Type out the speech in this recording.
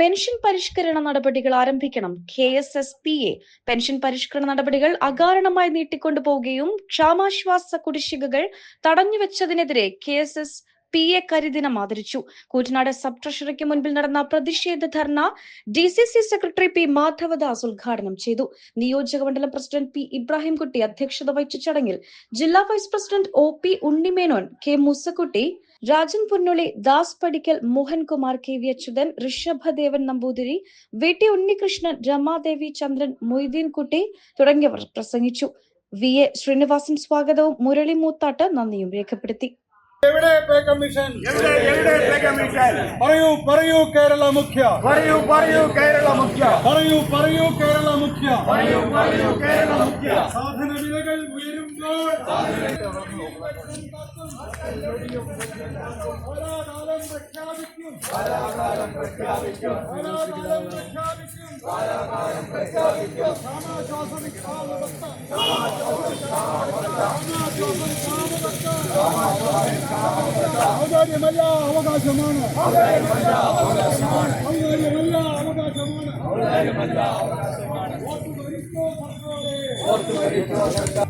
Pension പരിഷ്കരണ നടപടികൾ ആരംഭിക്കണം. K S S P A pension പരിഷ്കരണ നടപടികൾ അകാരണമായി നീട്ടിക്കൊണ്ടുപോവുകയും ക്ഷാമാശ്വാസ കുടിശ്ശികകൾ തടഞ്ഞുവെച്ചതിനെതിരെ K S S P A കരിദിനം ആദരിച്ചു കൂറ്റനാട് സബ് ട്രഷറിക്ക് മുൻപിൽ നടന്ന പ്രതിഷേധ dharna D C C secretary P Madhavadas ഉദ്ഘാടനം ചെയ്തു. നിയോജക മണ്ഡലം പ്രസിഡന്റ് പി ഇബ്രാഹിംകുട്ടി അധ്യക്ഷത വഹിച്ച ചടങ്ങിൽ ജില്ലാ vice president O P Unnimenon K Musakutty Rajan Punnuli Das Padikkal Mohankumar K V Achuthan Rishabhadevan Namboothiri V T Unnikrishnan Ramadevi Chandran Moideen Kutty തുടങ്ങിയവർ പ്രസംഗിച്ചു. വി എ ശ്രീനിവാസൻ സ്വാഗതവും മുരളി മൂത്താട്ട് നന്ദിയും രേഖപ്പെടുത്തി. എവിടെ പേ കമ്മീഷൻ എവിടെ എവിടെ പേ കമ്മീഷൻ പറയൂ പറയൂ കേരള മുഖ്യ പറയൂ പറയൂ കേരള മുഖ്യ പറയൂ പറയൂ കേരള മുഖ്യ പറയൂ പറയൂ കേരള മുഖ്യ സാധന വിലകൾ ഉയരുമ്പോൾ കാലാകാലം പ്രഖ്യാപിക്കും കാലാകാലം പ്രഖ്യാപിക്കും സമാശ്വാസ அவகாசமான அவகாசமான அவகாசமான ஓட்டு வரிக்கோ சர்க்காரே ஓட்டு வரிக்கோ சர்க்கார்